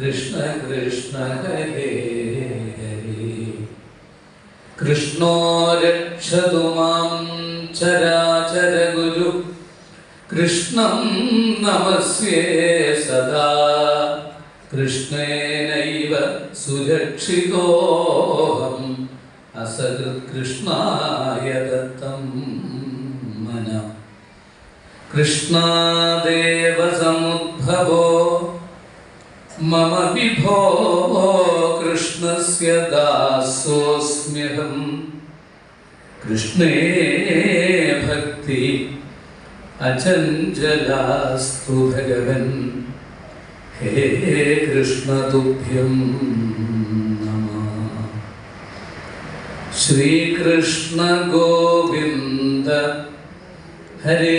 കൃഷ്ണ കൃഷ്ണ ഹരേ ഹരേ. കൃഷ്ണോ രക്ഷതു മാം ചരാചരഗുരു കൃഷ്ണം നമസ്യേ സദാ. കൃഷ്ണേനൈവ സുരക്ഷിതോഹം. അസകൃത് കൃഷ്ണായ ദത്തം മന. കൃഷ്ണാദേവ സമുദ്ഭവോ മമ വിഭോ കൃഷ്ണസ്യ ദാസോസ്മ്യഹം കൃഷ്ണേ ഭക്തി അചഞ്ചലാസ്തു ഭഗവൻ ഹേ കൃഷ്ണ തുഭ്യം നമഃ ശ്രീകൃഷ്ണ ഗോവിന്ദ ഹരേ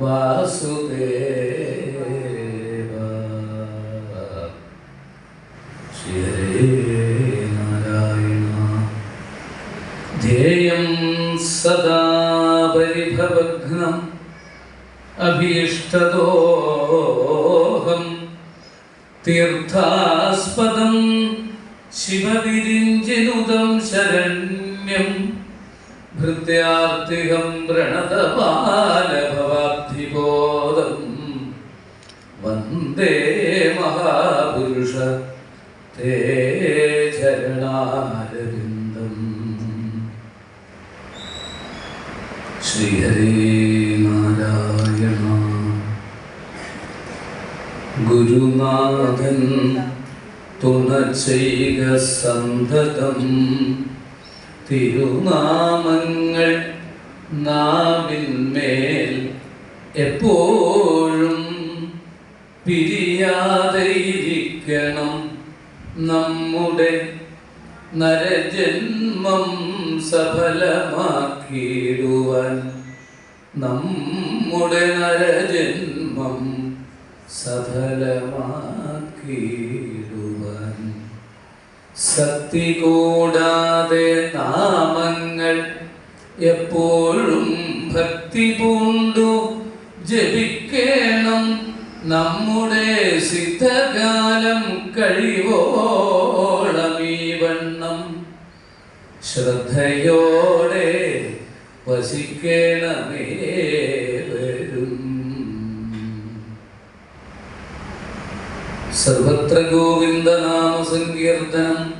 വാസുദേവ ശ്രീ ഹരേ നാരായണ സദാ പരിഭവഘ്നം അഭീഷ്ടദോഹം തീർത്ഥാസ്പദം ശിവവിരിഞ്ചിനുദം ശരണ്യം ഭൃത്യാർത്തികം പ്രണതപാലഭവാബ്ധിബോധം വന്ദേ മഹാപുരുഷ തേ ചരണാരവിന്ദം. ശ്രീഹരേ ഗുരുനാഥൻ തുണച്ചെയ്ക സന്തതം. തിരുനാമങ്ങൾ നാവിന്മേൽ എപ്പോഴും പിരിയാതെയിരിക്കണം നമ്മുടെ നരജന്മം സഫലമാക്കിയിടുവാൻ. നമ്മുടെ നരജന്മം സഫലമാക്കിയിടുവാൻ. ശക്തി കൂടാതെ നാമങ്ങൾ എപ്പോഴും ഭക്തി പൂണ്ടു ജപിക്കണം. നമ്മുടെ സിദ്ധകാലം കഴിവോളം ഈ വണ്ണം. ശ്രദ്ധയോടെ വസിക്കണമേ വരും. സർവത്ര ഗോവിന്ദനാമസങ്കീർത്തനം. നാമ സങ്കീർത്തനം ഗോവിന്ദ